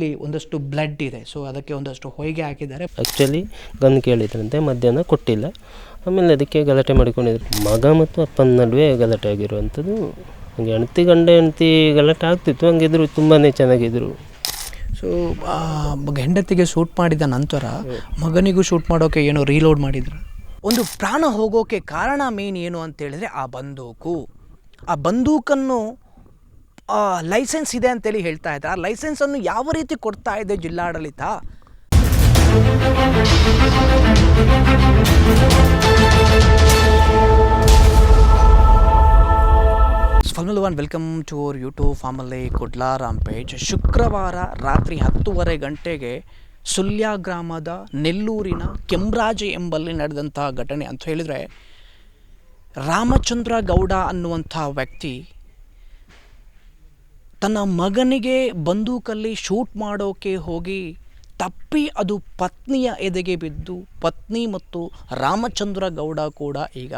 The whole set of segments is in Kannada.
ಇಲ್ಲಿ ಒಂದಷ್ಟು ಬ್ಲಡ್ ಇದೆ. ಸೊ ಅದಕ್ಕೆ ಒಂದಷ್ಟು ಹೊಯ್ಗೆ ಹಾಕಿದ್ದಾರೆ. ಆ್ಯಕ್ಚುಲಿ ಗನ್ ಕೇಳಿದ್ರಂತೆ ಮಧ್ಯಾಹ್ನ ಕೊಟ್ಟಿಲ್ಲ. ಆಮೇಲೆ ಅದಕ್ಕೆ ಗಲಾಟೆ ಮಾಡಿಕೊಂಡಿದ್ರು. ಮಗ ಮತ್ತು ಅಪ್ಪನ ನಡುವೆ ಗಲಾಟೆ ಆಗಿರುವಂಥದ್ದು. ಹಂಗೆ ಹೆಂಡ್ತಿ ಗಂಡ ಹೆಂಡ್ತಿ ಗಲಾಟೆ ಆಗ್ತಿತ್ತು. ಹಂಗಿದ್ರು ತುಂಬಾ ಚೆನ್ನಾಗಿದ್ರು. ಸೊ ಹೆಂಡತಿಗೆ ಶೂಟ್ ಮಾಡಿದ ನಂತರ ಮಗನಿಗೂ ಶೂಟ್ ಮಾಡೋಕೆ ಏನೋ ರೀಲೋಡ್ ಮಾಡಿದ್ರು. ಒಂದು ಪ್ರಾಣ ಹೋಗೋಕೆ ಕಾರಣ ಮೇನ್ ಏನು ಅಂತ ಹೇಳಿದ್ರೆ ಆ ಬಂದೂಕು. ಆ ಬಂದೂಕನ್ನು ಲೈಸೆನ್ಸ್ ಇದೆ ಅಂತೇಳಿ ಹೇಳ್ತಾ ಇದ್ದಾರೆ. ಆ ಲೈಸೆನ್ಸನ್ನು ಯಾವ ರೀತಿ ಕೊಡ್ತಾ ಇದೆ ಜಿಲ್ಲಾಡಳಿತ? Formal one, welcome to our YouTube formally Kudla rampage ಶುಕ್ರವಾರ ರಾತ್ರಿ ಹತ್ತೂವರೆ ಗಂಟೆಗೆ ಸುಲ್ಯ ಗ್ರಾಮದ ನೆಲ್ಲೂರಿನ ಕೆಂಬ್ರಾಜೆ ಎಂಬಲ್ಲಿ ನಡೆದಂತಹ ಘಟನೆ. ಅಂತ ಹೇಳಿದರೆ, ರಾಮಚಂದ್ರ ಗೌಡ ಅನ್ನುವಂಥ ವ್ಯಕ್ತಿ ತನ್ನ ಮಗನಿಗೆ ಬಂದೂಕಲ್ಲಿ ಶೂಟ್ ಮಾಡೋಕೆ ಹೋಗಿ ತಪ್ಪಿ ಅದು ಪತ್ನಿಯ ಎದೆಗೆ ಬಿದ್ದು, ಪತ್ನಿ ಮತ್ತು ರಾಮಚಂದ್ರ ಗೌಡ ಕೂಡ ಈಗ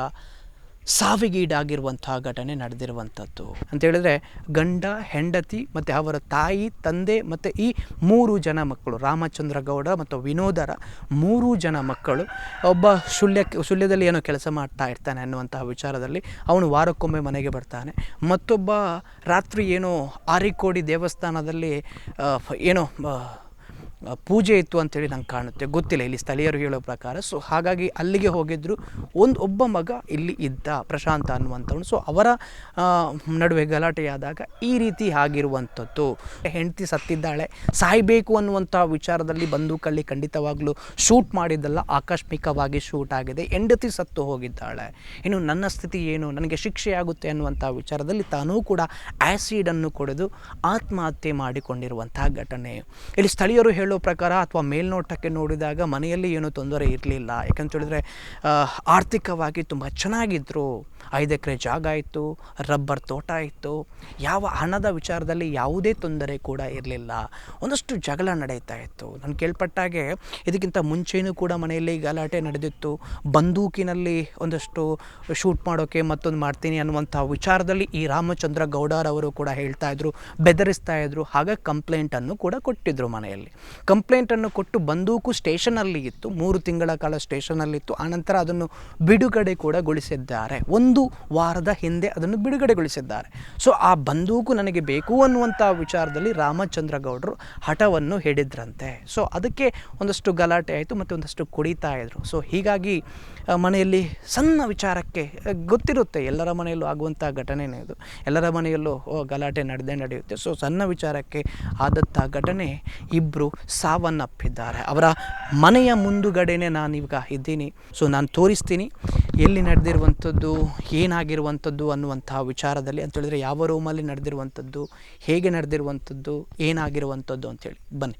ಸಾವಿಗೀಡಾಗಿರುವಂತಹ ಘಟನೆ ನಡೆದಿರುವಂಥದ್ದು. ಅಂತ ಹೇಳಿದ್ರೆ ಗಂಡ, ಹೆಂಡತಿ ಮತ್ತು ಅವರ ತಾಯಿ, ತಂದೆ ಮತ್ತು ಈ ಮೂರು ಜನ ಮಕ್ಕಳು, ರಾಮಚಂದ್ರ ಗೌಡ ಮತ್ತು ವಿನೋದರ ಮೂರು ಜನ ಮಕ್ಕಳು, ಒಬ್ಬ ಶುಲ್ಯ, ಶುಲ್ಯದಲ್ಲಿ ಏನೋ ಕೆಲಸ ಮಾಡ್ತಾ ಇರ್ತಾನೆ ಅನ್ನುವಂತಹ ವಿಚಾರದಲ್ಲಿ ಅವನು ವಾರಕ್ಕೊಮ್ಮೆ ಮನೆಗೆ ಬರ್ತಾನೆ. ಮತ್ತೊಬ್ಬ ರಾತ್ರಿ ಏನೋ ಆರಿಕೋಡಿ ದೇವಸ್ಥಾನದಲ್ಲಿ ಏನೋ ಪೂಜೆ ಇತ್ತು ಅಂತೇಳಿ ನಂಗೆ ಕಾಣುತ್ತೆ. ಗೊತ್ತಿಲ್ಲ, ಇಲ್ಲಿ ಸ್ಥಳೀಯರು ಹೇಳೋ ಪ್ರಕಾರ. ಸೊ ಹಾಗಾಗಿ ಅಲ್ಲಿಗೆ ಹೋಗಿದ್ದರು ಒಂದು ಒಬ್ಬ ಮಗ ಇಲ್ಲಿ ಇದ್ದ, ಪ್ರಶಾಂತ ಅನ್ನುವಂಥವನು. ಸೊ ಅವರ ನಡುವೆ ಗಲಾಟೆಯಾದಾಗ ಈ ರೀತಿ ಆಗಿರುವಂಥದ್ದು. ಹೆಂಡತಿ ಸತ್ತಿದ್ದಾಳೆ, ಸಾಯಬೇಕು ಅನ್ನುವಂಥ ವಿಚಾರದಲ್ಲಿ ಬಂದೂಕಲ್ಲಿ ಖಂಡಿತವಾಗಲೂ ಶೂಟ್ ಮಾಡಿದ್ದಲ್ಲ ಆಕಸ್ಮಿಕವಾಗಿ ಶೂಟ್ ಆಗಿದೆ. ಹೆಂಡತಿ ಸತ್ತು ಹೋಗಿದ್ದಾಳೆ. ಇನ್ನು ನನ್ನ ಸ್ಥಿತಿ ಏನು? ನನಗೆ ಶಿಕ್ಷೆ ಆಗುತ್ತೆ ಅನ್ನುವಂಥ ವಿಚಾರದಲ್ಲಿ ತಾನೂ ಕೂಡ ಆ್ಯಸಿಡನ್ನು ಕೊಡೆದು ಆತ್ಮಹತ್ಯೆ ಮಾಡಿಕೊಂಡಿರುವಂತಹ ಘಟನೆ. ಇಲ್ಲಿ ಸ್ಥಳೀಯರು ಹೇಳೋ ಪ್ರಕಾರ ಅಥವಾ ಮೇಲ್ನೋಟಕ್ಕೆ ನೋಡಿದಾಗ ಮನೆಯಲ್ಲಿ ಏನೂ ತೊಂದರೆ ಇರಲಿಲ್ಲ. ಯಾಕಂತ ಹೇಳಿದ್ರೆ ಆ, ಆರ್ಥಿಕವಾಗಿ ತುಂಬ ಚೆನ್ನಾಗಿದ್ದರು ಐದು ಎಕರೆ ಜಾಗ ಇತ್ತು ರಬ್ಬರ್ ತೋಟ ಇತ್ತು. ಯಾವ ಹಣದ ವಿಚಾರದಲ್ಲಿ ಯಾವುದೇ ತೊಂದರೆ ಕೂಡ ಇರಲಿಲ್ಲ. ಒಂದಷ್ಟು ಜಗಳ ನಡೀತಾ ಇತ್ತು. ನಾನು ಕೇಳ್ಪಟ್ಟಾಗೆ ಇದಕ್ಕಿಂತ ಮುಂಚೆಯೂ ಕೂಡ ಮನೆಯಲ್ಲಿ ಗಲಾಟೆ ನಡೆದಿತ್ತು. ಬಂದೂಕಿನಲ್ಲಿ ಒಂದಷ್ಟು ಶೂಟ್ ಮಾಡೋಕ್ಕೆ ಮತ್ತೊಂದು ಮಾಡ್ತೀನಿ ಅನ್ನುವಂಥ ವಿಚಾರದಲ್ಲಿ ಈ ರಾಮಚಂದ್ರ ಗೌಡರವರು ಕೂಡ ಹೇಳ್ತಾ ಇದ್ರು ಬೆದರಿಸ್ತಾ ಇದ್ರು. ಹಾಗೆ ಕಂಪ್ಲೇಂಟನ್ನು ಕೂಡ ಕೊಟ್ಟಿದ್ರು ಮನೆಯಲ್ಲಿ. ಕಂಪ್ಲೇಂಟನ್ನು ಕೊಟ್ಟು ಬಂದೂಕು ಸ್ಟೇಷನಲ್ಲಿ ಇತ್ತು. ಮೂರು ತಿಂಗಳ ಕಾಲ ಸ್ಟೇಷನಲ್ಲಿತ್ತು ಆನಂತರ ಅದನ್ನು ಬಿಡುಗಡೆ ಕೂಡ ಗೊಳಿಸಿದ್ದಾರೆ. ಒಂದು ವಾರದ ಹಿಂದೆ ಅದನ್ನು ಬಿಡುಗಡೆಗೊಳಿಸಿದ್ದಾರೆ. ಸೊ ಆ ಬಂದೂಕು ನನಗೆ ಬೇಕು ಅನ್ನುವಂಥ ವಿಚಾರದಲ್ಲಿ ರಾಮಚಂದ್ರ ಗೌಡರು ಹಠವನ್ನು ಹಿಡಿದ್ರಂತೆ. ಸೊ ಅದಕ್ಕೆ ಒಂದಷ್ಟು ಗಲಾಟೆ ಆಯಿತು ಮತ್ತು ಒಂದಷ್ಟು ಕುಡಿತಾ ಇದ್ರು. ಸೊ ಹೀಗಾಗಿ ಮನೆಯಲ್ಲಿ ಸಣ್ಣ ವಿಚಾರಕ್ಕೆ ಗೊತ್ತಿರುತ್ತೆ ಎಲ್ಲರ ಮನೆಯಲ್ಲೂ ಆಗುವಂಥ ಘಟನೆನೇ ಇದು. ಎಲ್ಲರ ಮನೆಯಲ್ಲೂ ಗಲಾಟೆ ನಡೆದೇ ನಡೆಯುತ್ತೆ. ಸೊ ಸಣ್ಣ ವಿಚಾರಕ್ಕೆ ಆದಂಥ ಘಟನೆ ಇಬ್ಬರು ಸಾವನ್ನಪ್ಪಿದ್ದಾರೆ. ಅವರ ಮನೆಯ ಮುಂದುಗಡೆನೆ ನಾನೀಗ ಇದ್ದೀನಿ. ಸೊ ನಾನು ತೋರಿಸ್ತೀನಿ ಎಲ್ಲಿ ನಡೆದಿರುವಂಥದ್ದು, ಏನಾಗಿರುವಂಥದ್ದು ಅನ್ನುವಂತಹ ವಿಚಾರದಲ್ಲಿ ಅಂತ ಹೇಳಿದ್ರೆ ಯಾವ ರೂಮಲ್ಲಿ ನಡೆದಿರುವಂಥದ್ದು, ಹೇಗೆ ನಡೆದಿರುವಂಥದ್ದು, ಏನಾಗಿರುವಂಥದ್ದು ಅಂತೇಳಿ ಬನ್ನಿ.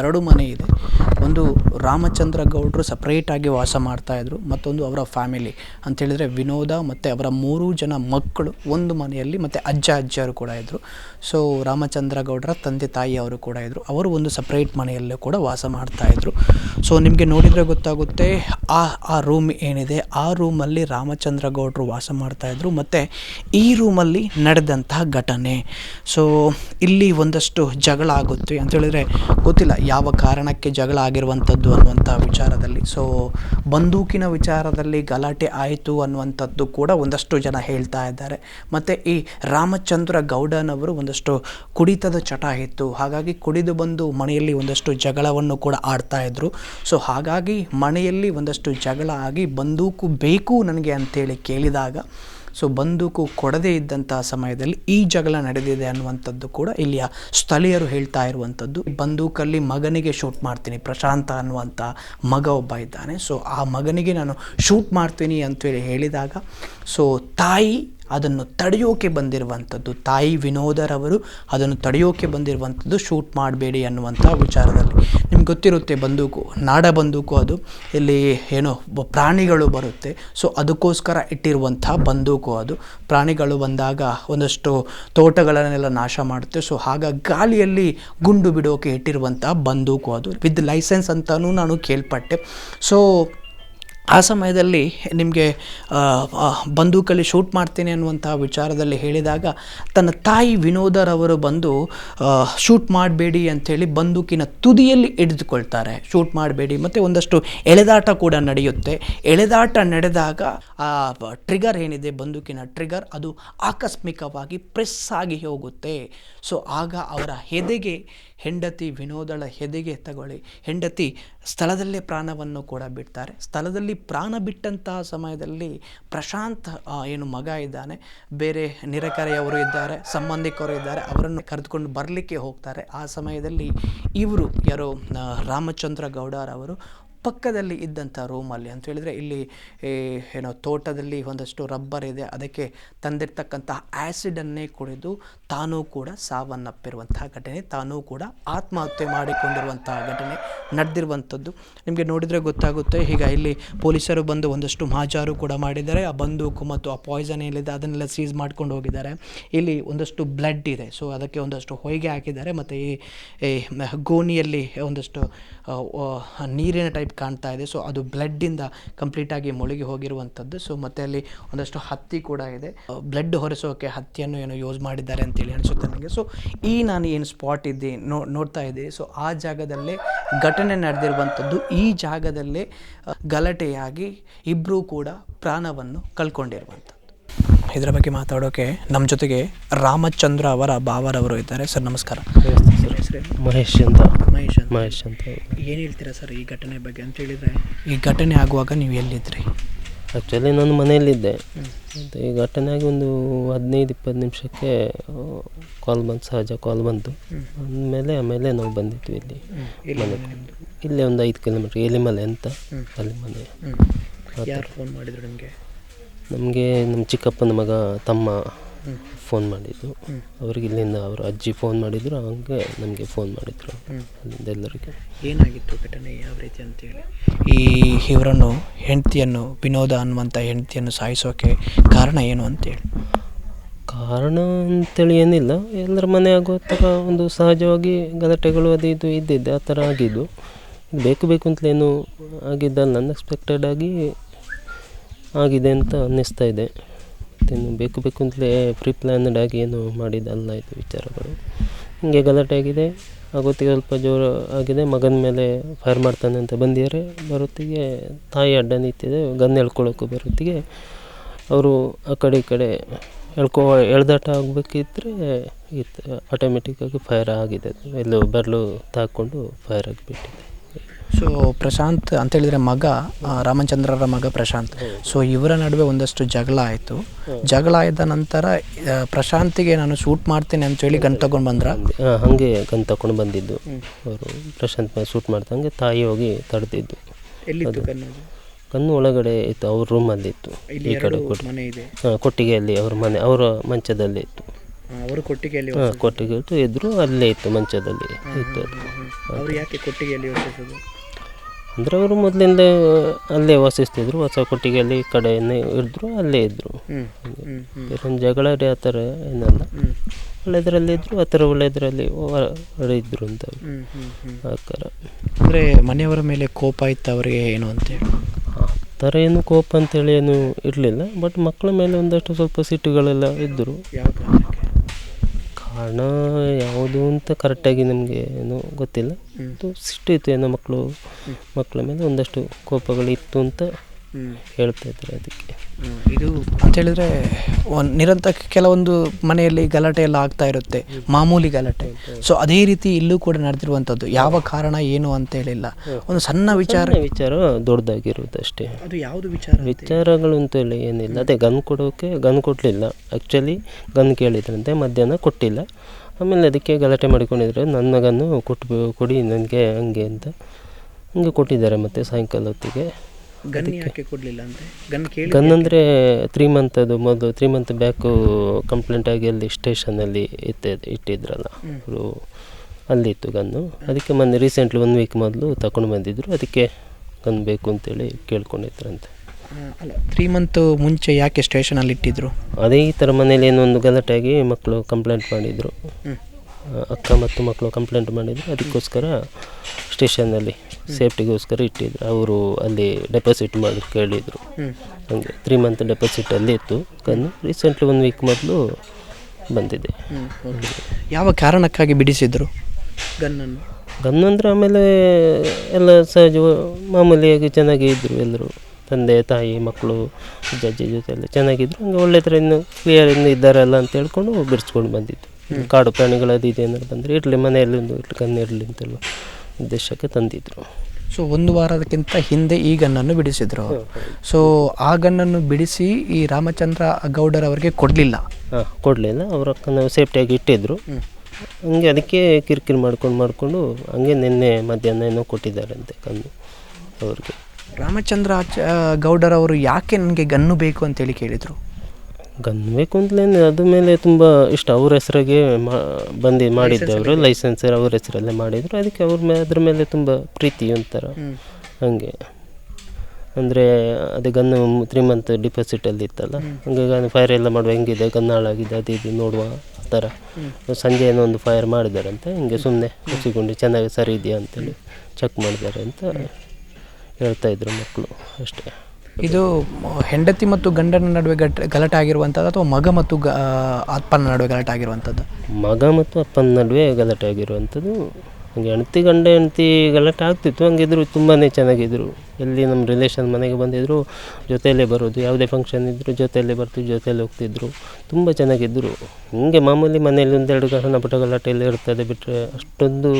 ಎರಡು ಮನೆ ಇದೆ. ಒಂದು ರಾಮಚಂದ್ರ ಗೌಡರು ಸಪ್ರೇಟಾಗಿ ವಾಸ ಮಾಡ್ತಾಯಿದ್ರು ಮತ್ತೊಂದು ಅವರ ಫ್ಯಾಮಿಲಿ ಅಂತೇಳಿದರೆ ವಿನೋದ ಮತ್ತು ಅವರ ಮೂರು ಜನ ಮಕ್ಕಳು ಒಂದು ಮನೆಯಲ್ಲಿ ಮತ್ತು ಅಜ್ಜ ಅಜ್ಜಿಯರು ಕೂಡ ಇದ್ದರು ಸೊ ರಾಮಚಂದ್ರ ಗೌಡರ ತಂದೆ ತಾಯಿ ಅವರು ಕೂಡ ಇದ್ದರು ಅವರು ಒಂದು ಸಪ್ರೇಟ್ ಮನೆಯಲ್ಲೂ ಕೂಡ ವಾಸ ಮಾಡ್ತಾಯಿದ್ರು ಸೊ ನಿಮಗೆ ನೋಡಿದರೆ ಗೊತ್ತಾಗುತ್ತೆ ಆ ಆ ರೂಮ್ ಏನಿದೆ. ಆ ರೂಮಲ್ಲಿ ರಾಮಚಂದ್ರ ಗೌಡರು ವಾಸ ಮಾಡ್ತಾಯಿದ್ರು ಮತ್ತು ಈ ರೂಮಲ್ಲಿ ನಡೆದಂತಹ ಘಟನೆ. ಸೊ ಇಲ್ಲಿ ಒಂದಷ್ಟು ಜಗಳ ಆಗುತ್ತೆ ಅಂತ ಹೇಳಿದ್ರೆ ಗೊತ್ತಿಲ್ಲ ಯಾವ ಕಾರಣಕ್ಕೆ ಜಗಳ ಆಗಿರುವಂಥದ್ದು ಅನ್ನುವಂಥ ವಿಚಾರದಲ್ಲಿ. ಸೊ ಬಂದೂಕಿನ ವಿಚಾರದಲ್ಲಿ ಗಲಾಟೆ ಆಯಿತು ಅನ್ನುವಂಥದ್ದು ಕೂಡ ಒಂದಷ್ಟು ಜನ ಹೇಳ್ತಾ ಇದ್ದಾರೆ. ಮತ್ತು ಈ ರಾಮಚಂದ್ರ ಗೌಡನವರು ಒಂದಷ್ಟು ಕುಡಿತದ ಚಟ ಇತ್ತು. ಹಾಗಾಗಿ ಕುಡಿದು ಬಂದು ಮನೆಯಲ್ಲಿ ಒಂದಷ್ಟು ಜಗಳವನ್ನು ಕೂಡ ಆಡ್ತಾ ಇದ್ದರು ಸೊ ಹಾಗಾಗಿ ಮನೆಯಲ್ಲಿ ಒಂದಷ್ಟು ಜಗಳ ಆಗಿ ಬಂದೂಕು ಬೇಕು ನನಗೆ ಅಂತೇಳಿ ಕೇಳಿದಾಗ ಸೊ ಬಂದೂಕು ಕೊಡದೇ ಇದ್ದಂತಹ ಸಮಯದಲ್ಲಿ ಈ ಜಗಳ ನಡೆದಿದೆ ಅನ್ನುವಂಥದ್ದು ಕೂಡ ಇಲ್ಲಿಯ ಸ್ಥಳೀಯರು ಹೇಳ್ತಾ ಇರುವಂಥದ್ದು. ಬಂದೂಕಲ್ಲಿ ಮಗನಿಗೆ ಶೂಟ್ ಮಾಡ್ತೀನಿ, ಪ್ರಶಾಂತ ಅನ್ನುವಂಥ ಮಗ ಒಬ್ಬ ಇದ್ದಾನೆ. ಸೊ ಆ ಮಗನಿಗೆ ನಾನು ಶೂಟ್ ಮಾಡ್ತೀನಿ ಅಂತೇಳಿ ಹೇಳಿದಾಗ, ಸೊ ತಾಯಿ ಅದನ್ನು ತಡೆಯೋಕೆ ಬಂದಿರುವಂಥದ್ದು, ತಾಯಿ ವಿನೋದರವರು ಅದನ್ನು ತಡೆಯೋಕೆ ಬಂದಿರುವಂಥದ್ದು ಶೂಟ್ ಮಾಡಬೇಡಿ ಅನ್ನುವಂಥ ವಿಚಾರದಲ್ಲಿ. ಗೊತ್ತಿರುತ್ತೆ ಬಂದೂಕು, ನಾಡ ಬಂದೂಕು ಅದು. ಇಲ್ಲಿ ಏನೋ ಪ್ರಾಣಿಗಳು ಬರುತ್ತೆ. ಸೊ ಅದಕ್ಕೋಸ್ಕರ ಇಟ್ಟಿರುವಂಥ ಬಂದೂಕು ಅದು. ಪ್ರಾಣಿಗಳು ಬಂದಾಗ ಒಂದಷ್ಟು ತೋಟಗಳನ್ನೆಲ್ಲ ನಾಶ ಮಾಡುತ್ತೆ. ಸೊ ಆಗ ಗಾಳಿಯಲ್ಲಿ ಗುಂಡು ಬಿಡೋಕೆ ಇಟ್ಟಿರುವಂಥ ಬಂದೂಕು ಅದು. ವಿತ್ ಲೈಸೆನ್ಸ್ ಅಂತಲೂ ನಾನು ಕೇಳ್ಪಟ್ಟೆ. ಸೊ ಆ ಸಮಯದಲ್ಲಿ ನಿಮಗೆ ಬಂದೂಕಲ್ಲಿ ಶೂಟ್ ಮಾಡ್ತೀನಿ ಅನ್ನುವಂಥ ವಿಚಾರದಲ್ಲಿ ಹೇಳಿದಾಗ ತನ್ನ ತಾಯಿ ವಿನೋದರವರು ಬಂದು ಶೂಟ್ ಮಾಡಬೇಡಿ ಅಂಥೇಳಿ ಬಂದೂಕಿನ ತುದಿಯಲ್ಲಿ ಹಿಡಿದುಕೊಳ್ತಾರೆ. ಶೂಟ್ ಮಾಡಬೇಡಿ. ಮತ್ತು ಒಂದಷ್ಟು ಎಳೆದಾಟ ಕೂಡ ನಡೆಯುತ್ತೆ. ಎಳೆದಾಟ ನಡೆದಾಗ ಆ ಟ್ರಿಗರ್ ಏನಿದೆ? ಬಂದೂಕಿನ ಟ್ರಿಗರ್ ಅದು ಆಕಸ್ಮಿಕವಾಗಿ ಪ್ರೆಸ್ ಆಗಿ ಹೋಗುತ್ತೆ. ಸೊ ಆಗ ಅವರ ಎದೆಗೆ ಹೆಂಡತಿ ವಿನೋದಳ ಹೆದೆಗೆ ತಗೊಳ್ಳಿ. ಹೆಂಡತಿ ಸ್ಥಳದಲ್ಲೇ ಪ್ರಾಣವನ್ನು ಕೂಡ ಬಿಡ್ತಾರೆ. ಸ್ಥಳದಲ್ಲಿ ಪ್ರಾಣ ಬಿಟ್ಟಂತಹ ಸಮಯದಲ್ಲಿ ಪ್ರಶಾಂತ್ ಏನು ಮಗ ಇದ್ದಾನೆ. ಬೇರೆ ನಿರಕರೆಯವರು ಇದ್ದಾರೆ, ಸಂಬಂಧಿಕರು ಇದ್ದಾರೆ. ಅವರನ್ನು ಕರೆದುಕೊಂಡು ಬರಲಿಕ್ಕೆ ಹೋಗ್ತಾರೆ. ಆ ಸಮಯದಲ್ಲಿ ಇವರು ಯಾರೋ ರಾಮಚಂದ್ರ ಗೌಡರವರು ಪಕ್ಕದಲ್ಲಿ ಇದ್ದಂಥ ರೂಮಲ್ಲಿ ಅಂತ ಹೇಳಿದರೆ ಇಲ್ಲಿ ಏನೋ ತೋಟದಲ್ಲಿ ಒಂದಷ್ಟು ರಬ್ಬರ್ ಇದೆ, ಅದಕ್ಕೆ ತಂದಿರ್ತಕ್ಕಂತಹ ಆ್ಯಸಿಡನ್ನೇ ಕುಡಿದು ತಾನೂ ಕೂಡ ಸಾವನ್ನಪ್ಪಿರುವಂತಹ ಘಟನೆ, ತಾನೂ ಕೂಡ ಆತ್ಮಹತ್ಯೆ ಮಾಡಿಕೊಂಡಿರುವಂತಹ ಘಟನೆ ನಡೆದಿರುವಂಥದ್ದು. ನಿಮಗೆ ನೋಡಿದರೆ ಗೊತ್ತಾಗುತ್ತೆ ಈಗ ಇಲ್ಲಿ ಪೊಲೀಸರು ಬಂದು ಒಂದಷ್ಟು ಮಾಜಾರು ಕೂಡ ಮಾಡಿದ್ದಾರೆ, ಆ ಬಂದೂಕು ಮತ್ತು ಆ ಪಾಯ್ಸನ್ ಏನಿದೆ ಅದನ್ನೆಲ್ಲ ಸೀಸ್ ಮಾಡ್ಕೊಂಡು ಹೋಗಿದ್ದಾರೆ. ಇಲ್ಲಿ ಒಂದಷ್ಟು ಬ್ಲಡ್ ಇದೆ ಸೊ ಅದಕ್ಕೆ ಒಂದಷ್ಟು ಹೊಯ್ಗೆ ಹಾಕಿದ್ದಾರೆ, ಮತ್ತು ಈ ಗೋಣಿಯಲ್ಲಿ ಒಂದಷ್ಟು ನೀರಿನ ಟೈಪ್ ಕಾಣ್ತಾ ಇದೆ. ಸೊ ಅದು ಬ್ಲಡ್ಡಿಂದ ಕಂಪ್ಲೀಟಾಗಿ ಮುಳುಗಿ ಹೋಗಿರುವಂಥದ್ದು. ಸೊ ಮತ್ತು ಅಲ್ಲಿ ಒಂದಷ್ಟು ಹತ್ತಿ ಕೂಡ ಇದೆ. ಬ್ಲಡ್ ಹೊರಿಸೋಕೆ ಹತ್ತಿಯನ್ನು ಏನೋ ಯೂಸ್ ಮಾಡಿದ್ದಾರೆ ಅಂತೇಳಿ ಅನಿಸುತ್ತೆ ನನಗೆ. ಸೊ ಈ ನಾನು ಏನು ಸ್ಪಾಟ್ ಇದ್ದಿ ನೋ ನೋಡ್ತಾ ಇದ್ದೀನಿ ಸೊ ಆ ಜಾಗದಲ್ಲೇ ಘಟನೆ ನಡೆದಿರುವಂಥದ್ದು. ಈ ಜಾಗದಲ್ಲೇ ಗಲಾಟೆಯಾಗಿ ಇಬ್ಬರೂ ಕೂಡ ಪ್ರಾಣವನ್ನು ಕಳ್ಕೊಂಡಿರುವಂಥದ್ದು. ಇದರ ಬಗ್ಗೆ ಮಾತಾಡೋಕೆ ನಮ್ಮ ಜೊತೆಗೆ ರಾಮಚಂದ್ರ ಅವರ ಬಾವರವರು ಇದ್ದಾರೆ. ಸರ್ ನಮಸ್ಕಾರ. ಮಹೇಶ್ ಅಂತ. ಮಹೇಶ್ ಅಂತ. ಮಹೇಶ್ ಅಂತ ಏನು ಹೇಳ್ತೀರಾ ಸರ್ ಈ ಘಟನೆ ಬಗ್ಗೆ ಅಂತ ಹೇಳಿದರೆ? ಈ ಘಟನೆ ಆಗುವಾಗ ನೀವು ಎಲ್ಲಿದ್ರಿ? ಆ್ಯಕ್ಚುಲಿ ನಾನು ಮನೆಯಲ್ಲಿದ್ದೆ. ಮತ್ತು ಈ ಘಟನೆಗೆ ಆಗಿ ಒಂದು ಹದಿನೈದು ಇಪ್ಪತ್ತು ನಿಮಿಷಕ್ಕೆ ಕಾಲ್ ಬಂತು ಸಹಜ ಕಾಲ್ ಬಂತು. ಅಂದಮೇಲೆ ಆಮೇಲೆ ನಾವು ಬಂದಿದ್ವಿ ಇಲ್ಲಿ. ಮನೆ ಇಲ್ಲೇ ಒಂದು ಐದು ಕಿಲೋಮೀಟ್ರ್ ಎಲಿಮಲೆ ಅಂತ. ಅಲ್ಲಿ ಮನೆ. ಯಾರು ಫೋನ್ ಮಾಡಿದ್ರು ನಿಮಗೆ? ನಮಗೆ ನಮ್ಮ ಚಿಕ್ಕಪ್ಪನ ಮಗ ತಮ್ಮ. ಫೋನ್ ಮಾಡಿದ್ದು. ಅವ್ರಿಗೆ ಇಲ್ಲಿಂದ ಅವರು ಅಜ್ಜಿ ಫೋನ್ ಮಾಡಿದ್ರು ಹಂಗೆ ನಮಗೆ ಫೋನ್ ಮಾಡಿದ್ರು. ಅಲ್ಲಿಂದ ಎಲ್ಲರಿಗೆ ಏನಾಗಿತ್ತು ಘಟನೆ ಯಾವ ರೀತಿ ಅಂತೇಳಿ ಈ ಇವರನ್ನು ಹೆಂಡತಿಯನ್ನು ವಿನೋದ ಅನ್ನುವಂಥ ಹೆಂಡತಿಯನ್ನು ಸಾಯಿಸೋಕೆ ಕಾರಣ ಏನು ಅಂತೇಳಿ ಕಾರಣ ಅಂತೇಳಿ ಏನಿಲ್ಲ. ಎಲ್ಲರ ಮನೆ ಆಗೋ ಥರ ಒಂದು ಸಹಜವಾಗಿ ಗಲಾಟೆಗಳು ಅದು ಇದು ಇದ್ದಿದ್ದೆ ಆ ಥರ ಆಗಿದ್ದು. ಬೇಕು ಬೇಕು ಅಂತಲೇನು ಆಗಿದ್ದಲ್ಲ ಅನ್ಎಕ್ಸ್ಪೆಕ್ಟೆಡ್ ಆಗಿ ಆಗಿದೆ ಅಂತ ಅನ್ನಿಸ್ತಾ ಇದೆ. ಮತ್ತೇನು ಬೇಕು ಬೇಕು ಅಂತಲೇ ಪ್ರೀ ಪ್ಲ್ಯಾನ್ಡ್ ಆಗಿ ಏನು ಮಾಡಿದ್ದಲ್ಲ ಇದು ವಿಚಾರಗಳು. ಹಿಂಗೆ ಗಲಾಟೆ ಆಗಿದೆ. ಆಗೊತ್ತಿಗೆ ಸ್ವಲ್ಪ ಜೋರು ಆಗಿದೆ. ಮಗನ ಮೇಲೆ ಫೈರ್ ಮಾಡ್ತಾನೆ ಅಂತ ಬಂದಿದ್ದಾರೆ. ಬರೋತ್ತಿಗೆ ತಾಯಿ ಅಡ್ಡ ನಿಂತಿದೆ. ಗನ್ ಎಳ್ಕೊಳ್ಳೋಕ್ಕೂ ಬರೋತ್ತಿಗೆ ಅವರು ಆ ಕಡೆ ಈ ಕಡೆ ಎಳ್ಕೊ, ಎಳ್ದಾಟ ಆಗಬೇಕಿದ್ರೆ ಇತ್ತು ಆಟೋಮೆಟಿಕ್ಕಾಗಿ ಫೈರ್ ಆಗಿದೆ. ಎಲ್ಲೋ ಬೆರಳು ತಾಕೊಂಡು ಫೈರ್ ಆಗಿಬಿಟ್ಟಿದೆ. ಸೊ ಪ್ರಶಾಂತ್ ಅಂತ ಹೇಳಿದ್ರೆ ಮಗ ರಾಮಚಂದ್ರರ ಮಗ ಪ್ರಶಾಂತ್. ಸೊ ಇವರ ನಡುವೆ ಒಂದಷ್ಟು ಜಗಳ ಆಯಿತು. ಜಗಳ ಆದ ನಂತರ ಆ, ಪ್ರಶಾಂತಿಗೆ ನಾನು ಶೂಟ್ ಮಾಡ್ತೇನೆ ಅಂತ ಹೇಳಿ ಗನ್ ತಗೊಂಡು ಬಂದ್ರ? ಹಾಂ ಹಾಗೆ ಗನ್ ತಗೊಂಡು ಬಂದಿದ್ದು. ಅವರು ಪ್ರಶಾಂತ್ ಮೇಲೆ ಶೂಟ್ ಮಾಡ್ದಂಗೆ ತಾಯಿ ಹೋಗಿ ತಡೆದಿದ್ದು. ಎಲ್ಲಿತ್ತು ಕಣ್ಣು ಒಳಗಡೆ ಇತ್ತು ಅವ್ರ ರೂಮಲ್ಲಿ ಇತ್ತು. ಈ ಕಡೆ ಕೊಟ್ಟು. ಮನೆ ಇದೆ. ಹಾಂ ಕೊಟ್ಟಿಗೆಯಲ್ಲಿ ಅವ್ರ ಮನೆ ಅವರ ಮಂಚದಲ್ಲಿ ಇತ್ತು. ಅವರು ಕೊಟ್ಟಿಗೆಯಲ್ಲಿ ಹಾಂ ಕೊಟ್ಟಿಗೆ ಇದ್ರು ಅಲ್ಲೇ ಇತ್ತು ಮಂಚದಲ್ಲಿ ಇತ್ತು. ಅದು ಅವರು ಯಾಕೆ ಕೊಟ್ಟಿಗೆಯಲ್ಲಿ ಯೋಚಿಸೋದು ಅಂದರೆ ಅವರು ಮೊದಲಿಂದ ಅಲ್ಲೇ ವಾಸಿಸ್ತಿದ್ರು ಹೊಸ ಕೊಟ್ಟಿಗೆಯಲ್ಲಿ ಕಡೆಯೇ ಇದ್ದರು ಇದ್ರು. ಅಲ್ಲೇ ಇದ್ದರು ಜಗಳ ಆ ಥರ ಏನಲ್ಲ. ಒಳ್ಳೆದ್ರಲ್ಲಿ ಇದ್ದರು ಆ ಥರ ಒಳ್ಳೆಯದರಲ್ಲಿ ಇದ್ದರು ಇದ್ರು ಅಂತ. ಆ ಥರ. ಅಂದರೆ ಮನೆಯವರ ಮೇಲೆ ಕೋಪ ಇತ್ತು ಅವರಿಗೆ ಏನು ಅಂತೇಳಿ ಆ ಥರ ಏನು ಕೋಪ ಅಂತೇಳಿ ಏನು ಇರಲಿಲ್ಲ. ಬಟ್ ಮಕ್ಕಳ ಮೇಲೆ ಒಂದಷ್ಟು ಸ್ವಲ್ಪ ಸಿಟ್ಟುಗಳೆಲ್ಲ ಇದ್ದರು. ಕಾರಣ ಯಾವುದು ಅಂತ ಕರೆಕ್ಟಾಗಿ ನಮಗೆ ಏನು ಗೊತ್ತಿಲ್ಲ. ಅದು ಸಿಟ್ಟು ಇತ್ತು ಏನೋ ಮಕ್ಕಳು ಮಕ್ಕಳ ಮೇಲೆ ಒಂದಷ್ಟು ಕೋಪಗಳು ಇತ್ತು ಅಂತ ಹೇಳ್ತಾ ಇದ್ದಾರೆ ಅದಕ್ಕೆ ಇದು ಅಂತ ಹೇಳಿದ್ರೆ ಒಂದು ನಿರಂತರ ಕೆಲವೊಂದು ಮನೆಯಲ್ಲಿ ಗಲಾಟೆ ಎಲ್ಲ ಆಗ್ತಾ ಇರುತ್ತೆ ಮಾಮೂಲಿ ಗಲಾಟೆ. ಸೊ ಅದೇ ರೀತಿ ಇಲ್ಲೂ ಕೂಡ ನಡೆದಿರುವಂಥದ್ದು. ಯಾವ ಕಾರಣ ಏನು ಅಂತ ಹೇಳಿಲ್ಲ. ಒಂದು ಸಣ್ಣ ವಿಚಾರ. ವಿಚಾರ ದೊಡ್ಡದಾಗಿರುವುದಷ್ಟೇ ಅದು ಯಾವುದು ವಿಚಾರ ವಿಚಾರಗಳು ಅಂತ ಹೇಳಿ ಏನಿಲ್ಲ. ಅದೇ ಗನ್ ಕೊಡೋಕೆ ಗನ್ ಕೊಡಲಿಲ್ಲ. ಆ್ಯಕ್ಚುಲಿ ಗನ್ ಕೇಳಿದ್ರಂತೆ ಮಧ್ಯಾಹ್ನ ಕೊಟ್ಟಿಲ್ಲ. ಆಮೇಲೆ ಅದಕ್ಕೆ ಗಲಾಟೆ ಮಾಡಿಕೊಂಡಿದ್ರೆ. ನನ್ನ ಗನ್ನು ಕೊಟ್ಟು ಕೊಡಿ ನನಗೆ ಹಂಗೆ ಅಂತ. ಹಂಗೆ ಕೊಟ್ಟಿದ್ದಾರೆ ಮತ್ತು ಸಾಯಂಕಾಲ ಹೊತ್ತಿಗೆ. ಗನ್ ಯಾಕೆ ಕೊಡಲಿಲ್ಲ ಅಂತ? ಗನ್ ಕೇಳಿ ಗನ್ ಅಂದರೆ ತ್ರೀ ಮಂತ್ ಅದು ಮೊದಲು ತ್ರೀ ಮಂತ್ ಬ್ಯಾಕು ಕಂಪ್ಲೇಂಟ್ ಆಗಿ ಅಲ್ಲಿ ಸ್ಟೇಷನಲ್ಲಿ ಇತ್ತ ಇಟ್ಟಿದ್ರಲ್ಲ. ಅವರು ಅಲ್ಲಿತ್ತು ಗನ್ನು. ಅದಕ್ಕೆ ಮೊನ್ನೆ ರೀಸೆಂಟ್ಲಿ ಒನ್ ವೀಕ್ ಮೊದಲು ತಗೊಂಡು ಬಂದಿದ್ರು. ಅದಕ್ಕೆ ಗನ್ ಬೇಕು ಅಂತೇಳಿ ಕೇಳ್ಕೊಂಡಿದ್ರಂತೆ. ಅಲ್ಲ ತ್ರೀ ಮಂತ್ ಮುಂಚೆ ಯಾಕೆ ಸ್ಟೇಷನಲ್ಲಿ ಇಟ್ಟಿದ್ರು? ಅದೇ ಈ ಥರ ಮನೇಲಿ ಏನೋ ಒಂದು ಗಲಾಟೆಯಾಗಿ ಮಕ್ಕಳು ಕಂಪ್ಲೇಂಟ್ ಮಾಡಿದರು. ಅಕ್ಕ ಮತ್ತು ಮಕ್ಕಳು ಕಂಪ್ಲೇಂಟ್ ಮಾಡಿದರು. ಅದಕ್ಕೋಸ್ಕರ ಸ್ಟೇಷನ್ನಲ್ಲಿ ಸೇಫ್ಟಿಗೋಸ್ಕರ ಇಟ್ಟಿದ್ರು. ಅವರು ಅಲ್ಲಿ ಡೆಪಾಸಿಟ್ ಮಾಡಿ ಕೇಳಿದರು. ಹಾಗೆ ತ್ರೀ ಮಂತ್ ಡೆಪಾಸಿಟ್ ಅಲ್ಲಿ ಇತ್ತು. ಗನ್ನು ರೀಸೆಂಟ್ಲಿ ಒಂದು ವೀಕ್ ಮೊದಲು ಬಂದಿದೆ. ಯಾವ ಕಾರಣಕ್ಕಾಗಿ ಬಿಡಿಸಿದ್ರು ಗನ್ನನ್ನು? ಗನ್ನು ಅಂದರೆ ಆಮೇಲೆ ಎಲ್ಲ ಸಹಜ ಮಾಮೂಲಿಯಾಗಿ ಚೆನ್ನಾಗಿ ಇದ್ದರು ಎಲ್ಲರೂ. ತಂದೆ ತಾಯಿ ಮಕ್ಕಳು ಜಜ್ಜಿ ಜೊತೆ ಎಲ್ಲ ಚೆನ್ನಾಗಿದ್ರು. ಹಂಗೆ ಒಳ್ಳೆ ಥರ ಇನ್ನು ಕ್ಲಿಯರ್ ಇನ್ನು ಇದ್ದಾರಲ್ಲ ಅಂತ ಹೇಳ್ಕೊಂಡು ಬಿಡಿಸ್ಕೊಂಡು ಬಂದಿದ್ದು. ಕಾಡು ಪ್ರಾಣಿಗಳು ಅದು ಇದು ಏನಾದ್ರು ಬಂದರೆ ಇರಲಿ ಮನೆಯಲ್ಲಿ ಒಂದು ಇಟ್ಕೊಂಡು ಗನ್ ಇರಲಿ ಅಂತೆಲ್ಲ. ಉದ್ದೇಶಕ್ಕೆ ತಂದಿದ್ರು. ಸೊ ಒಂದು ವಾರದಕ್ಕಿಂತ ಹಿಂದೆ ಈ ಗನ್ನನ್ನು ಬಿಡಿಸಿದ್ರು ಸೊ ಆ ಗನ್ನನ್ನು ಬಿಡಿಸಿ ಈ ರಾಮಚಂದ್ರ ಗೌಡರ್ ಅವರಿಗೆ ಕೊಡಲಿಲ್ಲ. ಕೊಡ್ಲಿಲ್ಲ. ಅವ್ರ ಸೇಫ್ಟಿಯಾಗಿ ಇಟ್ಟಿದ್ರು. ಹಂಗೆ ಅದಕ್ಕೆ ಕಿರಿಕಿರಿ ಮಾಡ್ಕೊಂಡು ಮಾಡಿಕೊಂಡು ಹಂಗೆ ನಿನ್ನೆ ಮಧ್ಯಾಹ್ನ ಏನೋ ಕೊಟ್ಟಿದ್ದಾರಂತೆ ಕಂದು ಅವ್ರಿಗೆ. ರಾಮಚಂದ್ರ ಗೌಡರ್ ಅವರು ಯಾಕೆ ನನಗೆ ಗನ್ನು ಬೇಕು ಅಂತೇಳಿ ಕೇಳಿದರು? ಗನ್ ಬೇಕು ಅದ ಅದ್ರ ಮೇಲೆ ತುಂಬ ಇಷ್ಟ. ಅವ್ರ ಹೆಸರಿಗೆ ಮಾ ಬಂದು ಮಾಡಿದ್ದವರು ಲೈಸೆನ್ಸ್ ಅವ್ರ ಹೆಸರಲ್ಲೇ ಮಾಡಿದರು. ಅದಕ್ಕೆ ಅವ್ರ ಮೇಲೆ ಅದ್ರ ಮೇಲೆ ತುಂಬ ಪ್ರೀತಿ ಒಂಥರ. ಹಂಗೆ. ಅಂದರೆ ಅದೇ ಗನ್ನು ತ್ರೀ ಮಂತ್ ಡಿಪಾಸಿಟಲ್ಲಿ ಇತ್ತಲ್ಲ? ಹಂಗಾಗಿ ಗನ್ ಫೈರ್ ಎಲ್ಲ ಮಾಡುವ ಹೆಂಗಿದೆ ಗನ್ ಹಾಳಾಗಿದೆ ಅದು ಇದು ನೋಡುವ ಆ ಥರ ಸಂಜೆ ಏನೋ ಒಂದು ಫೈರ್ ಮಾಡಿದಾರಂತೆ. ಹಿಂಗೆ ಸುಮ್ಮನೆ ಮುಚ್ಚಿಕೊಂಡು ಚೆನ್ನಾಗಿ ಸರಿ ಇದೆಯಾ ಅಂತೇಳಿ ಚೆಕ್ ಮಾಡಿದ್ದಾರೆ ಅಂತ ಹೇಳ್ತಾ ಇದ್ರು ಮಕ್ಕಳು ಅಷ್ಟೇ. ಇದು ಹೆಂಡತಿ ಮತ್ತು ಗಂಡನ ನಡುವೆ ಗಟ್ ಗಲಾಟೆ ಆಗಿರುವಂಥದ್ದು ಅಥವಾ ಮಗ ಮತ್ತು ಗ ಅಪ್ಪನ ನಡುವೆ ಗಲಾಟೆ ಆಗಿರುವಂಥದ್ದು ಮಗ ಮತ್ತು ಅಪ್ಪನ ನಡುವೆ ಗಲಾಟೆ ಆಗಿರುವಂಥದ್ದು ಹಂಗೆ ಹೆಂಡ್ತಿ ಗಂಡ ಹೆಂಡತಿ ಗಲಾಟೆ ಆಗ್ತಿತ್ತು ಹಂಗಿದ್ರು ತುಂಬಾ ಚೆನ್ನಾಗಿದ್ರು. ಎಲ್ಲಿ ನಮ್ಮ ರಿಲೇಷನ್ ಮನೆಗೆ ಬಂದಿದ್ರು ಜೊತೆಯಲ್ಲೇ ಬರೋದು. ಯಾವುದೇ ಫಂಕ್ಷನ್ ಇದ್ದರೂ ಜೊತೆಯಲ್ಲೇ ಬರ್ತಿದ್ರು ಜೊತೆಯಲ್ಲೇ ಹೋಗ್ತಿದ್ರು. ತುಂಬ ಚೆನ್ನಾಗಿದ್ದರು ಹಿಂಗೆ ಮಾಮೂಲಿ ಮನೆಯಲ್ಲಿ ಒಂದೆರಡು ಸಣ್ಣ ಪುಟ ಗಲಾಟೆ ಎಲ್ಲ ಇರ್ತದೆ ಬಿಟ್ಟರೆ ಅಷ್ಟೊಂದು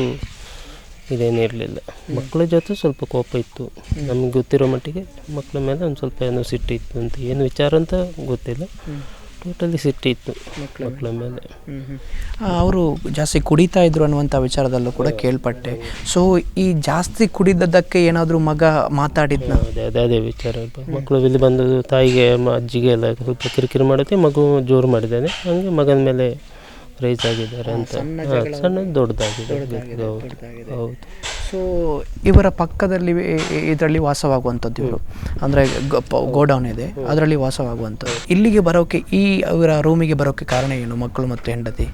ಇದೇನೇ ಇರಲಿಲ್ಲ. ಮಕ್ಕಳ ಜೊತೆ ಸ್ವಲ್ಪ ಕೋಪ ಇತ್ತು. ನಮ್ಗೆ ಗೊತ್ತಿರೋ ಮಟ್ಟಿಗೆ ಮಕ್ಕಳ ಮೇಲೆ ಒಂದು ಸ್ವಲ್ಪ ಏನೋ ಸಿಟ್ಟಿತ್ತು ಅಂತ. ಏನು ವಿಚಾರ ಅಂತ ಗೊತ್ತಿಲ್ಲ. ಟೋಟಲಿ ಸಿಟ್ಟಿತ್ತು ಮಕ್ಕಳ ಮೇಲೆ. ಅವರು ಜಾಸ್ತಿ ಕುಡಿತಾ ಇದ್ರು ಅನ್ನುವಂಥ ವಿಚಾರದಲ್ಲೂ ಕೂಡ ಕೇಳ್ಪಟ್ಟೆ. ಸೊ ಈ ಜಾಸ್ತಿ ಕುಡಿದದ್ದಕ್ಕೆ ಏನಾದರೂ ಮಗ ಮಾತಾಡಿದ್ನ? ಅದೇ ಅದೇ ಅದೇ ವಿಚಾರ ಮಕ್ಕಳು ಇಲ್ಲಿ ಬಂದು ತಾಯಿಗೆ ಅಜ್ಜಿಗೆ ಎಲ್ಲ ಸ್ವಲ್ಪ ಕಿರಿಕಿರಿ ಮಾಡುತ್ತೆ. ಮಗು ಜೋರು ಮಾಡಿದ್ದಾನೆ. ಹಂಗೆ ಮಗನ ಮೇಲೆ ರೈಸ್ ಆಗಿದ್ದಾರೆ ಅಂತ. ಸಣ್ಣ ದೊಡ್ಡದಾಗಿದೆ. ಹೌದು ಹೌದು. ಸೊ ಇವರ ಪಕ್ಕದಲ್ಲಿ ಇದರಲ್ಲಿ ವಾಸವಾಗುವಂಥದ್ದು ಇವರು. ಅಂದರೆ ಗೋಡೌನ್ ಇದೆ. ಅದರಲ್ಲಿ ವಾಸವಾಗುವಂಥದ್ದು. ಇಲ್ಲಿಗೆ ಬರೋಕೆ ಈ ಅವರ ರೂಮಿಗೆ ಬರೋಕೆ ಕಾರಣ ಏನು ಮಕ್ಕಳು ಮತ್ತು ಹೆಂಡತಿ?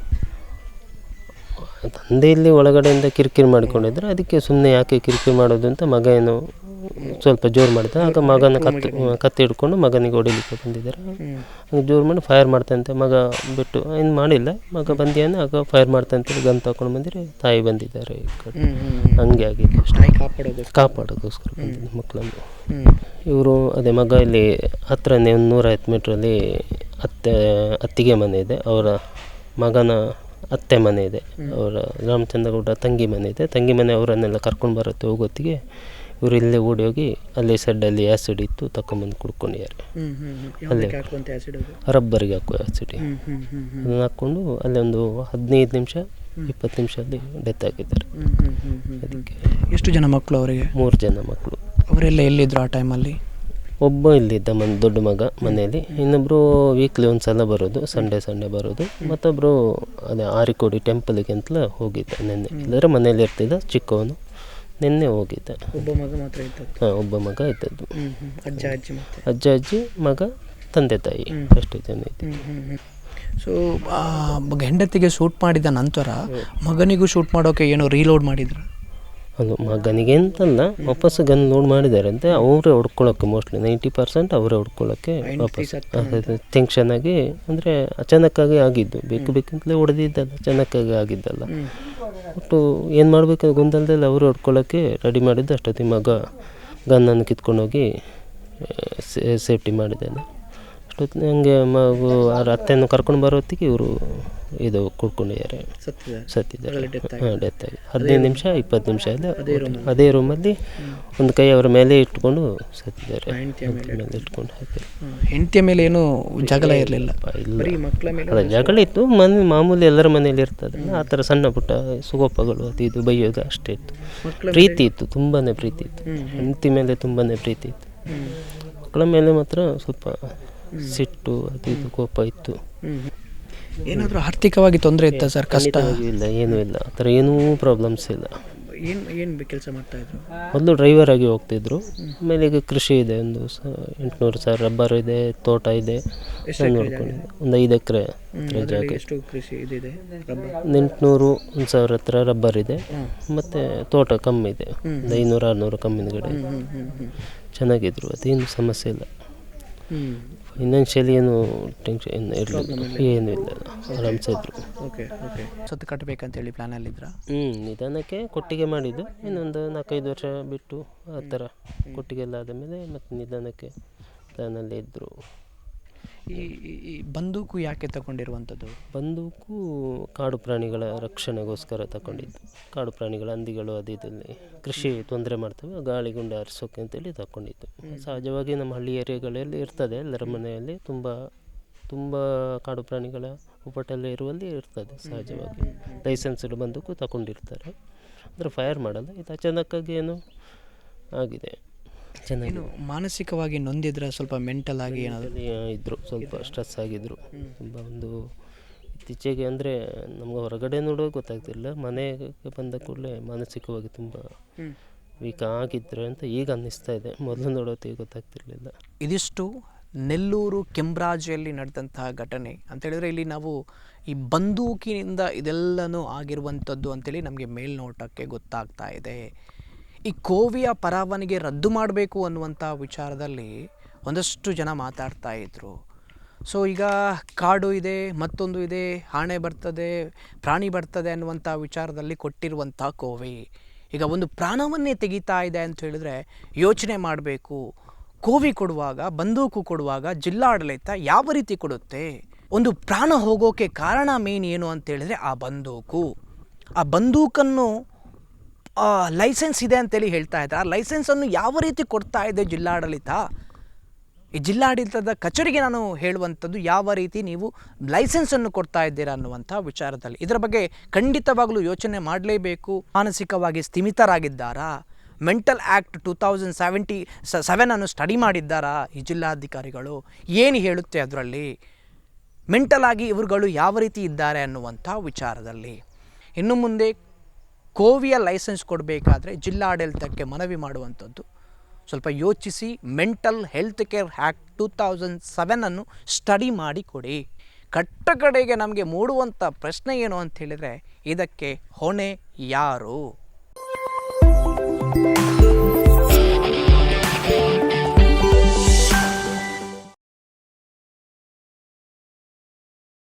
ತಂದೆ ಇಲ್ಲಿ ಒಳಗಡೆಯಿಂದ ಕಿರಿಕಿರಿ ಮಾಡಿಕೊಂಡಿದ್ರೆ ಅದಕ್ಕೆ ಸುಮ್ಮನೆ ಯಾಕೆ ಕಿರಿಕಿರಿ ಮಾಡೋದು ಅಂತ ಮಗ ಏನು ಸ್ವಲ್ಪ ಜೋರು ಮಾಡಿದ ಆಗ ಮಗನ ಕತ್ತಿ ಕತ್ತಿ ಹಿಡ್ಕೊಂಡು ಮಗನಿಗೆ ಹೊಡಿಲಿಕ್ಕೆ ಬಂದಿದ್ದಾರೆ. ಹಂಗೆ ಜೋರು ಮಾಡಿ ಫೈರ್ ಮಾಡ್ತಂತೆ ಮಗ ಬಿಟ್ಟು ಏನು ಮಾಡಿಲ್ಲ. ಮಗ ಬಂದಿಯಾನೆ ಆಗ ಫೈರ್ ಮಾಡ್ತಂತೇಳಿ ಗನ್ ತಗೊಂಡು ಬಂದಿರಿ ತಾಯಿ ಬಂದಿದ್ದಾರೆ ಈ ಕಡೆ. ಹಂಗೆ ಆಗಿದೆ ಅಷ್ಟೇ. ಕಾಪಾಡೋದು ಬಂದಿದ್ದು ಮಕ್ಕಳನ್ನು. ಇವರು ಅದೇ ಮಗ ಇಲ್ಲಿ ಹತ್ತಿರನೇ ಒಂದು ನೂರೈವತ್ತು ಮೀಟ್ರಲ್ಲಿ ಅತ್ತೆ ಅತ್ತಿಗೆ ಮನೆ ಇದೆ. ಅವರ ಮಗನ ಅತ್ತೆ ಮನೆ ಇದೆ. ಅವರ ರಾಮಚಂದ್ರಗೌಡ ತಂಗಿ ಮನೆ ಇದೆ. ತಂಗಿ ಮನೆ ಅವರನ್ನೆಲ್ಲ ಕರ್ಕೊಂಡು ಬರುತ್ತೆ ಹೋಗೋತ್ತಿಗೆ. ಇವರು ಇಲ್ಲೇ ಓಡಿ ಹೋಗಿ ಅಲ್ಲಿ ಸೆಡ್ಡಲ್ಲಿ ಆ್ಯಸಿಡ್ ಇತ್ತು ತಗೊಂಬಂದು ಕುಡ್ಕೊಂಡಿದ್ದಾರೆ. ಅಲ್ಲೇ ರಬ್ಬರಿಗೆ ಹಾಕುವ ಆ್ಯಸಿಡ್ ಅದನ್ನು ಹಾಕ್ಕೊಂಡು ಅಲ್ಲೇ ಒಂದು ಹದಿನೈದು ನಿಮಿಷ ಇಪ್ಪತ್ತು ನಿಮಿಷದಲ್ಲಿ ಡೆತ್ ಆಗಿದ್ದಾರೆ. ಅದಕ್ಕೆ ಎಷ್ಟು ಜನ ಮಕ್ಕಳು ಅವರಿಗೆ? ಮೂರು ಜನ ಮಕ್ಕಳು ಅವರೆಲ್ಲ ಎಲ್ಲಿದ್ದರು ಆ ಟೈಮಲ್ಲಿ ಒಬ್ಬ ಇಲ್ಲಿದ್ದ ಮನೆ ದೊಡ್ಡ ಮಗ ಮನೆಯಲ್ಲಿ. ಇನ್ನೊಬ್ಬರು ವೀಕ್ಲಿ ಒಂದು ಸಲ ಬರೋದು ಸಂಡೇ ಸಂಡೇ ಬರೋದು. ಮತ್ತೊಬ್ಬರು ಅದೇ ಆರಿಕೋಡಿ ಟೆಂಪಲ್ಗೆ ಅಂತಲೇ ಹೋಗಿದ್ದ ನೆನ್ನೆ. ಇಲ್ಲದ್ರೆ ಮನೇಲಿ ಇರ್ತಿದ್ದ ಚಿಕ್ಕವನು. ನಿನ್ನೆ ಹೋಗಿದ್ದೆ. ಒಬ್ಬ ಮಗ ಮಾತ್ರ ಇದ್ದದ್ದು? ಹಾಂ ಒಬ್ಬ ಮಗ ಇದ್ದದ್ದು. ಅಜ್ಜ ಅಜ್ಜಿ ಮತ್ತೆ? ಅಜ್ಜ ಅಜ್ಜಿ ಮಗ ತಂದೆ ತಾಯಿ ಅಷ್ಟು ಜನ ಇದ್ದ ಸೊ ಹೆಂಡತಿಗೆ ಶೂಟ್ ಮಾಡಿದ ನಂತರ ಮಗನಿಗೂ ಶೂಟ್ ಮಾಡೋಕೆ ಏನೋ ರೀಲೋಡ್ ಮಾಡಿದ್ರು. ಅದು ಮಗನಿಗೆ ಅಂತಲ್ಲ ವಾಪಸ್ ಗನ್ ಲೋಡ್ ಅಂತ ಅವರೇ ಹೊಡ್ಕೊಳ್ಳೋಕ್ಕೆ ಮೋಸ್ಟ್ಲಿ ನೈಂಟಿ ಪರ್ಸೆಂಟ್ ಅವರೇ ಹೊಡ್ಕೊಳ್ಳೋಕ್ಕೆ ವಾಪಸ್ ಟೆನ್ಷನ್ ಆಗಿ ಅಂದರೆ ಅಚಾನಕ್ಕಾಗಿ ಆಗಿದ್ದು ಬೇಕು ಬೇಕಂತಲೇ ಹೊಡೆದಿದ್ದಲ್ಲ ಅಚಾನಕ್ಕಾಗಿ ಆಗಿದ್ದಲ್ಲ. ಒಟ್ಟು ಏನು ಮಾಡಬೇಕು ಗೊಂದಲದಲ್ಲಿ ಅವರು ಹೊಡ್ಕೊಳ್ಳೋಕ್ಕೆ ರೆಡಿ ಮಾಡಿದ್ದು ಅಷ್ಟೊತ್ತಿಗೆ ಮಗ ಗನ್ನನ್ನು ಕಿತ್ಕೊಂಡೋಗಿ ಸೇಫ್ಟಿ ಮಾಡಿದ್ದಾನೆ. ಅಷ್ಟೊತ್ತಿಗೆ ಹಂಗೆ ಮಗು ಅವ್ರ ಅತ್ತೆಯನ್ನು ಕರ್ಕೊಂಡು ಬರೋ ಹೊತ್ತಿಗೆ ಇವರು ಇದು ಕುಡ್ಕೊಂಡಿದ್ದಾರೆ. ಸತ್ತಿದ್ದಾರೆ. ಹಾಂ ಡೆತ್ ಆಗಿದೆ. ಹದಿನೈದು ನಿಮಿಷ ಇಪ್ಪತ್ತು ನಿಮಿಷ ಎಲ್ಲ ಅದೇ ರೂಮಲ್ಲಿ ಒಂದು ಕೈ ಅವರ ಮೇಲೆ ಇಟ್ಕೊಂಡು ಸತ್ತಿದ್ದಾರೆ. ಮೇಲೆ ಇಟ್ಕೊಂಡು. ಹಾಕಿದ್ದಾರೆ ಹೆಂಡತಿಯ ಮೇಲೆ ಏನು ಜಗಳ ಇರಲಿಲ್ಲ? ಇಲ್ಲ. ಜಗಳ ಇತ್ತು. ಮನೆ ಮಾಮೂಲಿ ಎಲ್ಲರ ಮನೇಲಿ ಇರ್ತದೆ ಆ ಥರ ಸಣ್ಣ ಪುಟ್ಟ ಸುಗೋಪಗಳು ಅದು ಇದು ಬೈಯೋದು ಅಷ್ಟೇ ಇತ್ತು. ಪ್ರೀತಿ ಇತ್ತು ತುಂಬಾ ಪ್ರೀತಿ ಇತ್ತು. ಹೆಂಡತಿ ಮೇಲೆ ತುಂಬಾ ಪ್ರೀತಿ ಇತ್ತು. ಮಕ್ಕಳ ಮೇಲೆ ಮಾತ್ರ ಸ್ವಲ್ಪ ಸಿಟ್ಟು ಅದು ಇದು ಕೋಪ ಇತ್ತು. ಏನಾದರೂ ಆರ್ಥಿಕವಾಗಿ ತೊಂದರೆ ಇತ್ತಾ ಸರ್ ಕಷ್ಟ? ಇಲ್ಲ ಏನೂ ಇಲ್ಲ. ಆ ಥರ ಏನೂ ಪ್ರಾಬ್ಲಮ್ಸ್ ಇಲ್ಲ. ಏನು ಏನು ಕೆಲಸ ಮಾಡ್ತಾ ಇದ್ರು? ಮೊದಲು ಡ್ರೈವರ್ ಆಗಿ ಹೋಗ್ತಿದ್ರು. ಆಮೇಲೆ ಈಗ ಕೃಷಿ ಇದೆ ಒಂದು ಸ ಎಂಟುನೂರು ಸಾವಿರ ರಬ್ಬರ್ ಇದೆ ತೋಟ ಇದೆ. ನಾನು ನೋಡ್ಕೊಂಡಿದ್ದೆ ಒಂದು ಐದು ಎಕರೆ ಜಾಗ ಎಷ್ಟು ಕೃಷಿ ಇದಿದೆ ಒಂದು ಎಂಟುನೂರು ಒಂದು ಸಾವಿರ ಹತ್ರ ರಬ್ಬರ್ ಇದೆ. ಮತ್ತು ತೋಟ ಕಮ್ಮಿ ಇದೆ. ಒಂದು ಐನೂರು ಆರುನೂರು ಕಮ್ಮಿನ ಗಿಡ ಇದೆ. ಚೆನ್ನಾಗಿದ್ರು ಅದೇನು ಸಮಸ್ಯೆ ಇಲ್ಲ. ಫೈನಾನ್ಷಿಯಲಿ ಏನು ಟೆನ್ಷನ್ ಏನು ಇರಲಿಲ್ಲ. ಏನೂ ಇಲ್ಲ. ಆರಾಮ್ಸೆ ಇದ್ರು. ಓಕೆ ಓಕೆ ಸತ್ತು ಕಟ್ಟಬೇಕಂತ ಹೇಳಿ ಪ್ಲಾನಲ್ಲಿದ್ರಾ ಹ್ಞೂ ನಿಧಾನಕ್ಕೆ ಕೊಟ್ಟಿಗೆ ಮಾಡಿದ್ದು. ಇನ್ನೊಂದು ನಾಲ್ಕೈದು ವರ್ಷ ಬಿಟ್ಟು ಆ ಥರ ಕೊಟ್ಟಿಗೆ ಎಲ್ಲ ಆದಮೇಲೆ ಮತ್ತು ನಿಧಾನಕ್ಕೆ ಪ್ಲ್ಯಾನಲ್ಲಿ ಇದ್ದರು ಈ ಈ- ಬಂದೂಕು ಯಾಕೆ ತಗೊಂಡಿರುವಂಥದ್ದು? ಬಂದೂಕು ಕಾಡು ಪ್ರಾಣಿಗಳ ರಕ್ಷಣೆಗೋಸ್ಕರ ತಗೊಂಡಿದ್ದು. ಕಾಡು ಪ್ರಾಣಿಗಳ ಹಂದಿಗಳು ಅದು ಇದಲ್ಲಿ ಕೃಷಿ ತೊಂದರೆ ಮಾಡ್ತವೆ ಗಾಳಿ ಗುಂಡೆ ಹಾರಿಸೋಕೆ ಅಂತೇಳಿ ತಗೊಂಡಿದ್ದು. ಸಹಜವಾಗಿ ನಮ್ಮ ಹಳ್ಳಿ ಏರಿಯಾಗಳಲ್ಲಿ ಇರ್ತದೆ ಎಲ್ಲರ ಮನೆಯಲ್ಲಿ ತುಂಬ ತುಂಬ ಕಾಡು ಪ್ರಾಣಿಗಳ ಉಪಟಳ ಇರುವಲ್ಲಿ ಇರ್ತದೆ ಸಹಜವಾಗಿ. ಲೈಸೆನ್ಸ್ಡ್ ಬಂದೂಕು ತಗೊಂಡಿರ್ತಾರೆ. ಅಂದರೆ ಫೈರ್ ಮಾಡಲ್ಲ ಇದು ಅಚಾನಕ್ಕಾಗಿ ಏನು ಆಗಿದೆ. ಚೆನ್ನಾಗಿ ಏನು ಮಾನಸಿಕವಾಗಿ ನೊಂದಿದ್ರ ಸ್ವಲ್ಪ ಮೆಂಟಲ್ ಆಗಿ ಏನಾದರೂ? ಇದ್ದರು ಸ್ವಲ್ಪ ಸ್ಟ್ರೆಸ್ ಆಗಿದ್ದರು ತುಂಬ ಒಂದು ಇತ್ತೀಚೆಗೆ ಅಂದರೆ ನಮ್ಗೆ ಹೊರಗಡೆ ನೋಡೋ ಗೊತ್ತಾಗ್ತಿಲ್ಲ ಮನೆಗೆ ಬಂದ ಕೂಡಲೇ ಮಾನಸಿಕವಾಗಿ ತುಂಬ ವೀಕ್ ಆಗಿದ್ರು ಅಂತ ಈಗ ಅನ್ನಿಸ್ತಾ ಇದೆ. ಮೊದಲು ನೋಡೋತಿ ಗೊತ್ತಾಗ್ತಿರ್ಲಿಲ್ಲ. ಇದಿಷ್ಟು ನೆಲ್ಲೂರು ಕೆಂಬ್ರಾಜಿಯಲ್ಲಿ ನಡೆದಂತಹ ಘಟನೆ. ಅಂತ ಹೇಳಿದ್ರೆ ಇಲ್ಲಿ ನಾವು ಈ ಬಂದೂಕಿನಿಂದ ಇದೆಲ್ಲನೂ ಆಗಿರುವಂಥದ್ದು ಅಂತೇಳಿ ನಮಗೆ ಮೇಲ್ನೋಟಕ್ಕೆ ಗೊತ್ತಾಗ್ತಾ ಇದೆ. ಈ ಕೋವಿಯ ಪರವಾನಿಗೆ ರದ್ದು ಮಾಡಬೇಕು ಅನ್ನುವಂಥ ವಿಚಾರದಲ್ಲಿ ಒಂದಷ್ಟು ಜನ ಮಾತಾಡ್ತಾ ಇದ್ರು. ಸೊ ಈಗ ಕಾಡು ಇದೆ, ಮತ್ತೊಂದು ಇದೆ ಆಣೆ ಬರ್ತದೆ, ಪ್ರಾಣಿ ಬರ್ತದೆ ಅನ್ನುವಂಥ ವಿಚಾರದಲ್ಲಿ ಕೊಟ್ಟಿರುವಂಥ ಕೋವಿ. ಈಗ ಒಂದು ಪ್ರಾಣವನ್ನೇ ತೆಗಿತಾ ಇದೆ ಅಂತ ಹೇಳಿದ್ರೆ ಯೋಚನೆ ಮಾಡಬೇಕು. ಕೋವಿ ಕೊಡುವಾಗ, ಬಂದೂಕು ಕೊಡುವಾಗ ಜಿಲ್ಲಾಡಳಿತ ಯಾವ ರೀತಿ ಕೊಡುತ್ತೆ? ಒಂದು ಪ್ರಾಣ ಹೋಗೋಕೆ ಕಾರಣ ಮೇನ್ ಏನು ಅಂತ ಹೇಳಿದ್ರೆ ಆ ಬಂದೂಕು. ಆ ಬಂದೂಕನ್ನು ಲೈಸೆನ್ಸ್ ಇದೆ ಅಂತೇಳಿ ಹೇಳ್ತಾ ಇದ್ದಾರೆ ಆ ಲೈಸೆನ್ಸನ್ನು ಯಾವ ರೀತಿ ಕೊಡ್ತಾ ಇದೆ ಜಿಲ್ಲಾಡಳಿತ? ಈ ಜಿಲ್ಲಾಡಳಿತದ ಕಚೇರಿಗೆ ನಾನು ಹೇಳುವಂಥದ್ದು ಯಾವ ರೀತಿ ನೀವು ಲೈಸೆನ್ಸನ್ನು ಕೊಡ್ತಾ ಇದ್ದೀರಾ ಅನ್ನುವಂಥ ವಿಚಾರದಲ್ಲಿ. ಇದರ ಬಗ್ಗೆ ಖಂಡಿತವಾಗಲೂ ಯೋಚನೆ ಮಾಡಲೇಬೇಕು. ಮಾನಸಿಕವಾಗಿ ಸ್ಥಿಮಿತರಾಗಿದ್ದಾರಾ? Mental act two thousand seventy ಸೆವೆನನ್ನು study ಮಾಡಿದ್ದಾರಾ ಈ ಜಿಲ್ಲಾಧಿಕಾರಿಗಳು? ಏನು ಹೇಳುತ್ತೆ ಅದರಲ್ಲಿ? ಮೆಂಟಲ್ ಆಗಿ ಇವರುಗಳು ಯಾವ ರೀತಿ ಇದ್ದಾರೆ ಅನ್ನುವಂಥ ವಿಚಾರದಲ್ಲಿ. ಇನ್ನು ಮುಂದೆ ಕೋವಿಯ ಲೈಸೆನ್ಸ್ ಕೊಡಬೇಕಾದ್ರೆ ಜಿಲ್ಲಾಡಳಿತಕ್ಕೆ ಮನವಿ ಮಾಡುವಂಥದ್ದು. ಸ್ವಲ್ಪ ಯೋಚಿಸಿ, mental health care act two thousand ಸೆವೆನನ್ನು study ಮಾಡಿ ಕೊಡಿ. ಕಟ್ಟ ಕಡೆಗೆ ನಮಗೆ ಮೂಡುವಂಥ ಪ್ರಶ್ನೆ ಏನು ಅಂತ ಹೇಳಿದರೆ ಇದಕ್ಕೆ ಹೊಣೆ ಯಾರು?